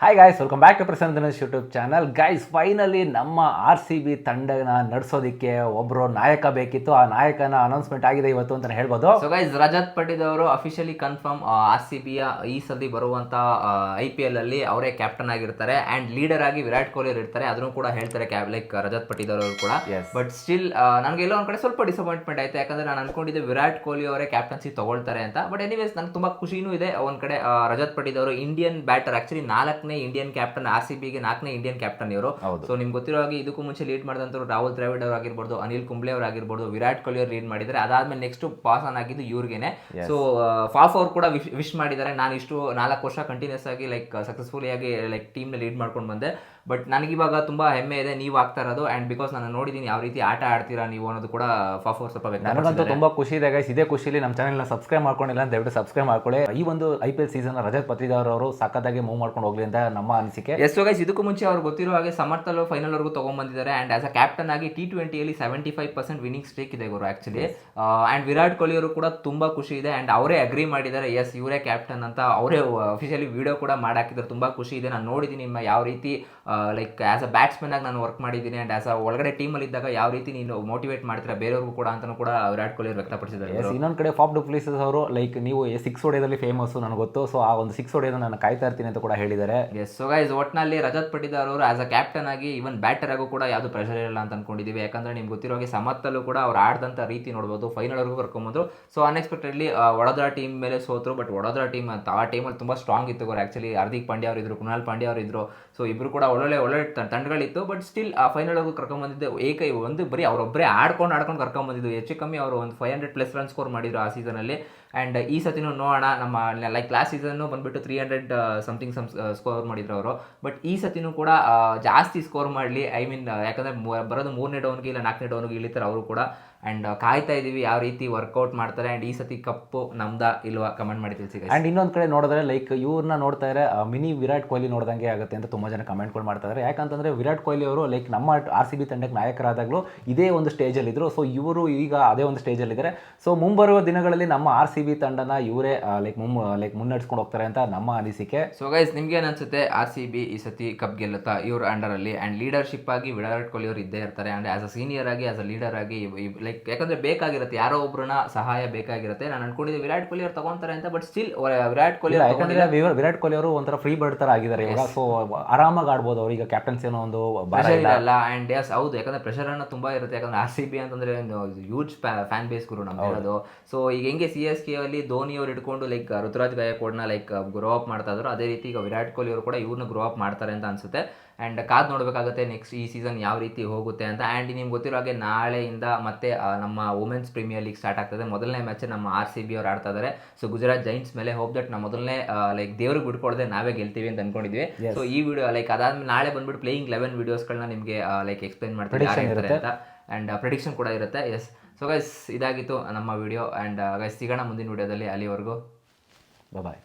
Hi guys welcome back to Prasanna Dinesh YouTube channel guys finally ನಮ್ಮ R C B ತಂಡನ ನಡೆಸೋದಕ್ಕೆ ಒಬ್ಬರು ನಾಯಕ ಬೇಕಿತ್ತು. ಆ ನಾಯಕನ ಅನೌನ್ಸ್ಮೆಂಟ್ ಆಗಿದೆ ಇವತ್ತು ಅಂತ ಹೇಳ್ಬೋದು. ಸೊ ಗೈಸ್ ರಜತ್ ಪಟೇಲ್ ಅವರು ಅಫಿಷಿಯಲಿ ಕನ್ಫರ್ಮ್ ಆರ್ ಸಿ ಬಿಯ ಈ ಸಲ ಬರುವಂತ ಐ ಪಿ ಎಲ್ ಅಲ್ಲಿ ಅವರೇ ಕ್ಯಾಪ್ಟನ್ ಆಗಿರ್ತಾರೆ. ಅಂಡ್ ಲೀಡರ್ ಆಗಿ ವಿರಾಟ್ ಕೊಹ್ಲಿ ಅವ್ರು ಇರ್ತಾರೆ. ಅದನ್ನು ಕೂಡ ಹೇಳ್ತಾರೆ ಕ್ಯಾಬ್ ಲೈಕ್ ರಜತ್ ಪಟೇಲ್ ಅವರು ಕೂಡ. ಬಟ್ ಸ್ಟಿಲ್ ನನಗೆ ಎಲ್ಲೋ ಒಂದ್ ಕಡೆ ಸ್ವಲ್ಪ ಡಿಸಪಾಯಿಂಟ್ಮೆಂಟ್ ಆಯ್ತು. ಯಾಕಂದ್ರೆ ನಾನು ಅನ್ಕೊಂಡಿದ್ದೆ ವಿರಾಟ್ ಕೊಹ್ಲಿ ಅವರೇ ಕ್ಯಾಪ್ಟನ್ಸಿ ತಗೊಳ್ತಾರೆ ಅಂತ. ಬಟ್ ಎನಿವೇಸ್ ನಂಗೆ ತುಂಬಾ ಖುಷಿನೂ ಇದೆ. ಒಂದ್ ಕಡೆ ರಜತ್ ಪಟೇಲ್ ಅವರು ಇಂಡಿಯನ್ ಬ್ಯಾಟರ್ ಆಕ್ಚುಲಿ ನಾಲ್ಕನೇ ಇಂಡಿಯನ್ ಕ್ಯಾಪ್ಟನ್ ಆರ್ ಸಿ ಬಿಗೆ ನಾಲ್ಕನೇ ಇಂಡಿಯನ್ ಕ್ಯಾಪ್ಟನ್ ಇವರು. ಸೊ ನಿಮ್ಗೆ ಗೊತ್ತಿರೋ ಹಾಗೆ ಇದಕ್ಕೂ ಮುಂಚೆ ಲೀಡ್ ಮಾಡಿದಂಥ ರಾಹುಲ್ ದ್ರಾವಿಡ್ ಅವರು ಆಗಿರ್ಬೋದು ಅನಿಲ್ ಕುಂಬ್ಳೆ ಅವ್ರು ಆಗಿರ್ಬೋದು ವಿರಾಟ್ ಕೊಹ್ಲಿ ಅವ್ರು ಲೀಡ್ ಮಾಡಿದ್ದಾರೆ. ಅದಾದ್ಮೇಲೆ ನೆಕ್ಸ್ಟ್ ಪಾಸ್ ಆನ್ ಆಗಿದ್ದು ಇವ್ರಿಗೆ ಸೊ ಫಾಫ್ ಅವ್ರು ಕೂಡ ವಿಶ್ ಮಾಡಿದ್ದಾರೆ. ನಾನು ಇಷ್ಟು ನಾಲ್ಕು ವರ್ಷ ಕಂಟಿನ್ಯೂಸ್ ಆಗಿ ಲೈಕ್ ಸಕ್ಸಸ್ಫುಲಿ ಆಗಿ ಲೈಕ್ ಟೀಮ್ನ ಲೀಡ್ ಮಾಡ್ಕೊಂಡು ಬಂದೆ. ಬಟ್ ನನಗಿವಾಗ ತುಂಬ ಹೆಮ್ಮೆ ಇದೆ ನೀವು ಆಗ್ತಾ ಇರೋದು ಆ್ಯಂಡ್ ಬಿಕಾಸ್ ನಾನು ನೋಡಿದ್ದೀನಿ ಯಾವ ರೀತಿ ಆಟ ಆಡ್ತೀರಾ ನೀವು ಅನ್ನೋದು ಕೂಡ ಫಾಫೋರ್ ಸ್ವಲ್ಪ ನನಗಂತೂ ತುಂಬ ಖುಷಿ ಇದೆ ಗೈಸ್ ಇದೇ ಖುಷಿಲಿ ನಮ್ಮ ಚಾನೆಲ್ನ ಸಬ್ಸ್ಕ್ರೈಬ್ ಮಾಡ್ಕೊಂಡಿಲ್ಲ ಅಂತ ದಯವಿಟ್ಟು ಸಬ್ಸ್ಕ್ರೈಬ್ ಮಾಡ್ಕೊಳ್ಳಿ. ಈ ಒಂದು I P L season Rajat Patidar ಅವರು ಸಖತ್ತಾಗಿ ಮೂವ್ ಮಾಡ್ಕೊಂಡು ಹೋಗ್ಲಿ ಅಂತ ನಮ್ಮ ಅನಿಸಿಕೆ. ಎಸ್ ಗೈಸ್ ಇದಕ್ಕೂ ಮುಂಚೆ ಅವ್ರು ಗೊತ್ತಿರೋ ಹಾಗೆ ಸಮರ್ಥಲು ಫೈನಲ್ ವರೆಗೂ ತಗೊಂಡ್ಬಂದಿದ್ದಾರೆ ಆ್ಯಂಡ್ ಆಸ್ ಅ ಕ್ಯಾಪ್ಟನ್ ಆಗಿ T ಟ್ವೆಂಟಿಯಲ್ಲಿ seventy five percent winning streak ಇದೆ ಇವರು ಆಕ್ಚುಲಿ ಆ್ಯಂಡ್ ವಿರಾಟ್ ಕೊಹ್ಲಿ ಅವರು ಕೂಡ ತುಂಬ ಖುಷಿ ಇದೆ ಆ್ಯಂಡ್ ಅವರೇ ಅಗ್ರಿ ಮಾಡಿದ್ದಾರೆ ಎಸ್ ಇವರೇ ಕ್ಯಾಪ್ಟನ್ ಅಂತ. ಅವರೇ ಅಫಿಷಿಯಲಿ ವಿಡಿಯೋ ಕೂಡ ಮಾಡಾಕಿದ್ದಾರೆ. ತುಂಬ ಖುಷಿ ಇದೆ. ನಾನು ನೋಡಿದ್ದೀನಿ ನಿಮ್ಮ ಯಾವ ರೀತಿ ಲೈಕ್ ಆ್ಯಸ್ ಅ ಬ್ಯಾಟ್ಸ್ಮನ್ ಆಗಿ ನಾನು ವರ್ಕ್ ಮಾಡಿದ್ದೀನಿ ಆ್ಯಂಡ್ ಆಸ್ ಅ ಒಳಗಡೆ ಟೀಮಲ್ಲಿ ಇದ್ದಾಗ ಯಾವ ರೀತಿ ನೀನು ಮೋಟಿವೇಟ್ ಮಾಡ್ತೀರಾ ಬೇರೆಯವ್ರಿಗೂ ಕೂಡ ಅಂತಾನೂ ಕೂಡ ವಿರಾಟ್ ಕೊಹ್ಲಿ ವ್ಯಕ್ತಪಡಿಸಿದ್ದಾರೆ ಇನ್ನೊಂದು ಕಡೆ ಫಾಪ್ ಡುಪ್ಲಿಸಸ್ ಅವರು ಲೈಕ್ ನೀವು ಸಿಕ್ಸ್ ಹೊಡೆಯೋದಲ್ಲಿ ಫೇಮಸ್ ನನಗೆ ಗೊತ್ತು. ಸೊ ಆ ಒಂದು ಸಿಕ್ಸ್ ಹೊಡೆಯೋದು ನಾನು ಕಾಯ್ತಾ ಇರ್ತೀನಿ ಅಂತ ಕೂಡ ಹೇಳಿದ್ದಾರೆ. ಎಸ್ ಸೊ ಗೈಸ್ ಒಟ್ನಲ್ಲಿ ರಜತ್ ಪಟಿದಾರ್ ಅವರು ಆಸ್ ಅ ಕ್ಯಾಪ್ಟನ್ ಆಗಿ ಇವನ್ ಬ್ಯಾಟರ್ ಆಗೂ ಕೂಡ ಯಾವುದು ಪ್ರೆಷರ್ ಇರಲ್ಲ ಅಂತ ಅನ್ಕೊಂಡಿದೀವಿ. ಯಾಕಂದ್ರೆ ನಿಮ್ಗೆ ಗೊತ್ತಿರೋ ಹಾಗೆ ಸಮತ್ತಲ್ಲೂ ಕೂಡ ಅವ್ರು ಆಡ್ದಂಥ ರೀತಿ ನೋಡ್ಬೋದು ಫೈನಲ್ ವರೆಗೂ ಕರ್ಕೊಂಬಂದ್ರು. ಸೊ ಅನ್ಎಕ್ಸ್ಪೆಕ್ಟೆಡ್ಲಿ ವಡೋದರಾ ಟೀಮ್ ಮೇಲೆ ಸೋತರು ಬಟ್ ವಡೋದರಾ ಟೀಮ್ ಆ ಟೀಮಲ್ಲಿ ತುಂಬಾ ಸ್ಟ್ರಾಂಗ್ ಇತ್ತು ಅವ್ರು ಆಕ್ಚುಲಿ ಹಾರ್ದಿಕ್ ಪಾಂಡ್ಯ ಅವರು ಇದ್ರು ಕುನಾಲ್ ಪಾಂಡ್ಯ ಅವರು ಇದ್ರು ಸೊ ಇಬ್ರು ಕೂಡ ಒಳ್ಳೊಳ್ಳೆ ಒಳ್ಳೆ ತಂಡಗಳಿತ್ತು. ಬಟ್ ಸ್ಟಿಲ್ ಆ ಫೈನಲ್ ವರೆಗೂ ಕರ್ಕೊಂಬಂದಿದ್ದು ಏಕ ಒಂದು ಬರೀ ಅವರೊಬ್ಬರೇ ಆಡ್ಕೊಂಡು ಆಡ್ಕೊಂಡು ಕರ್ಕೊಂಬಂದಿದ್ದು ಹೆಚ್ಚು ಕಮ್ಮಿ ಅವರು ಒಂದು five hundred plus run score ಮಾಡಿದ್ರು ಆ ಸೀಸನಲ್ಲಿ ಆ್ಯಂಡ್ ಈ ಸತಿನೂ ನೋಡೋಣ. ನಮ್ಮ ಲೈಕ್ ಲಾಸ್ಟ್ ಸೀಸನ್ನು ಬಂದುಬಿಟ್ಟು three hundred something some score ಮಾಡಿದ್ರು ಅವರು. ಬಟ್ ಈ ಸತಿನೂ ಕೂಡ ಜಾಸ್ತಿ ಸ್ಕೋರ್ ಮಾಡಲಿ. ಐ ಮೀನ್ ಯಾಕಂದರೆ ಬರೋದು ಮೂರನೇ ಡೌನ್ಗೆ ಇಲ್ಲ, ನಾಲ್ಕನೇ ಡೌನ್ಗೆ ಇಳಿತಾರೆ ಅವರು ಕೂಡ. ಆ್ಯಂಡ್ ಕಾಯ್ತಾ ಇದ್ದೀವಿ ಯಾವ ರೀತಿ ವರ್ಕೌಟ್ ಮಾಡ್ತಾರೆ ಆ್ಯಂಡ್ ಈ ಸತಿ ಕಪ್ಪು ನಮ್ದ ಇಲ್ವಾ ಕಮೆಂಟ್ ಮಾಡಿ ತಿಳಿಸಿ ಆ್ಯಂಡ್ ಇನ್ನೊಂದು ಕಡೆ ನೋಡಿದ್ರೆ ಲೈಕ್ ಇವ್ರನ್ನ ನೋಡ್ತಾ ಇದ್ರೆ ಮಿನಿ ವಿರಾಟ್ ಕೊಹ್ಲಿ ನೋಡ್ದಂಗೆ ಆಗುತ್ತೆ ಅಂತ ತುಂಬಾ ಜನ ಕಮೆಂಟ್ಗಳು ಮಾಡ್ತಾ ಇದ್ದಾರೆ ಯಾಕಂತಂದ್ರೆ ವಿರಾಟ್ ಕೊಹ್ಲಿ ಅವರು ಲೈಕ್ ನಮ್ಮ ಆರ್ ಸಿ ಬಿ ತಂಡಕ್ಕೆ ನಾಯಕರಾದಾಗಲೂ ಇದೇ ಒಂದು ಸ್ಟೇಜಲ್ಲಿ ಇದ್ರು. ಸೊ ಇವರು ಈಗ ಅದೇ ಒಂದು ಸ್ಟೇಜಲ್ಲಿದ್ದಾರೆ ಸೊ ಮುಂಬರುವ ದಿನಗಳಲ್ಲಿ ನಮ್ಮ ಆರ್ ಸಿ ಬಿ ತಂಡನ ಇವರೇ ಲೈಕ್ ಮುಂ ಲೈಕ್ ಮುನ್ನಡೆಸ್ಕೊಂಡು ಹೋಗ್ತಾರೆ ಅಂತ ನಮ್ಮ ಅನಿಸಿಕೆ. ಸೊ ಗೈಸ್ ನಿಮ್ಗೆ ಅನ್ಸುತ್ತೆ? ಆರ್ ಸಿ ಬಿ ಈ ಸತಿ ಕಪ್ ಗೆಲ್ಲುತ್ತಾ ಇವ್ರ ಅಂಡರಲ್ಲಿ ಆ್ಯಂಡ್ ಲೀಡರ್ಶಿಪ್ ಆಗಿ ವಿರಾಟ್ ಕೊಹ್ಲಿ ಅವರು ಇದ್ದೇ ಇರ್ತಾರೆ. ಆ್ಯಂಡ್ ಆಸ್ ಅ ಸೀನಿಯರ್ ಆಗಿ ಆಸ್ ಅ ಲೀಡರ್ ಆಗಿ ಲೈಕ್ ಯಾಕಂದ್ರೆ ಬೇಕಾಗಿರುತ್ತೆ. ಯಾರೋ ಒಬ್ಬರನ್ನ ಸಹಾಯ ಬೇಕಾಗಿರುತ್ತೆ. ನಾನು ಅನ್ಕೊಂಡಿದ್ದೆ ವಿರಾಟ್ ಕೊಹ್ಲಿ ಅವ್ರು ತಗೊಂತಾರೆ ಅಂತ ಬಟ್ ಸ್ಟಿಲ್ ವಿರಾಟ್ ಕೊಹ್ಲಿ ಅವ್ರು ಯಾಕಂದ್ರೆ ವಿರ- ವಿರಾಟ್ ಕೊಹ್ಲಿ ಅವರು ಒಂಥರ ಫ್ರೀ ಬರ್ಡ್ ತರ ಆಗಿದ್ದಾರೆ ಸೊ ಆರಾಮಾಗಿ ಆಡ್ಬೋದು ಅವ್ರಿಗೆ ಕ್ಯಾಪ್ಟನ್ಸ್ ಏನೋ ಒಂದು ಪ್ರೆಷರ್ ಇಲ್ಲ. ಅಂಡ್ ಎಸ್ ಹೌದು. ಯಾಕಂದ್ರೆ ಪ್ರೆಷರ್ ಅನ್ನ ತುಂಬಾ ಇರುತ್ತೆ. ಯಾಕಂದ್ರೆ ಆರ್ ಸಿ ಬಿ ಅಂತಂದ್ರೆ ಹ್ಯೂಜ್ ಫ್ಯಾನ್ ಬೇಸ್ ಗುರು ನಮ್ಗೆ ಇರೋದು. ಸೊ ಈಗ ಹೆಂಗೆ ಸಿ ಎಸ್ ಕೆ ಅಲ್ಲಿ ಧೋನಿ ಅವ್ರು ಇಟ್ಕೊಂಡು ಲೈಕ್ ಋತುರಾಜ್ ಗಾಯಕೋಡ್ನ ಲೈಕ್ ಗ್ರೋ ಅಪ್ ಮಾಡ್ತಾ ಇದ್ರು ಅದೇ ರೀತಿ ಈಗ ವಿರಾಟ್ ಕೊಹ್ಲಿ ಅವರು ಕೂಡ ಇವ್ರನ್ನ ಗ್ರೋ ಅಪ್ ಮಾಡ್ತಾರೆ ಅಂತ ಅನ್ಸುತ್ತೆ. ಅಂಡ್ ಕಾದು ನೋಡಬೇಕಾಗುತ್ತೆ ನೆಕ್ಸ್ಟ್ ಈ ಸೀಸನ್ ಯಾವ ರೀತಿ ಹೋಗುತ್ತೆ ಅಂತ. ಆ್ಯಂಡ್ ನಿಮ್ಗೆ ಗೊತ್ತಿರೋ ಹಾಗೆ ನಾಳೆಯಿಂದ ಮತ್ತೆ ನಮ್ಮ ವುಮೆನ್ಸ್ ಪ್ರೀಮಿಯರ್ ಲೀಗ್ ಸ್ಟಾರ್ಟ್ ಆಗ್ತದೆ. ಮೊದಲನೇ ಮ್ಯಾಚ್ ನಮ್ಮ ಆರ್ ಸಿ ಬಿ ಅವ್ರು ಆಡ್ತಾ ಇದ್ದಾರೆ ಸೊ ಗುಜರಾತ್ ಜೈಂಟ್ಸ್ ಮೇಲೆ ಹೋಪ್ ದಟ್ ನಾವು ಮೊದಲನೇ ಲೈಕ್ ದೇವ್ರಿಗೆ ಬಿಟ್ಕೊಡದೆ ನಾವೇ ಗೆಲ್ತೀವಿ ಅಂತ ಅನ್ಕೊಂಡಿದ್ವಿ. ಸೊ ಈ ವಿಡಿಯೋ ಲೈಕ್ ಅದಾದ್ಮೇಲೆ ನಾಳೆ ಬಂದ್ಬಿಟ್ಟು ಪ್ಲೇಯಿಂಗ್ ಲೆವೆನ್ ವಿಡಿಯೋಸ್ಗಳನ್ನ ನಿಮಗೆ ಲೈಕ್ ಎಕ್ಸ್ಪ್ಲೈನ್ Prediction ಅಂತ. ಆ್ಯಂಡ್ ಪ್ರಿಡಿಕ್ಷನ್ ಕೂಡ ಇರುತ್ತೆ. ಎಸ್ ಸೊ ಗೈಸ್ ಇದಾಗಿತ್ತು ನಮ್ಮ ವಿಡಿಯೋ ಆ್ಯಂಡ್ ಗೈಸ್ ಸಿಗೋಣ ಮುಂದಿನ ವಿಡಿಯೋದಲ್ಲಿ ಅಲ್ಲಿವರೆಗೂ. ಬಾಯ್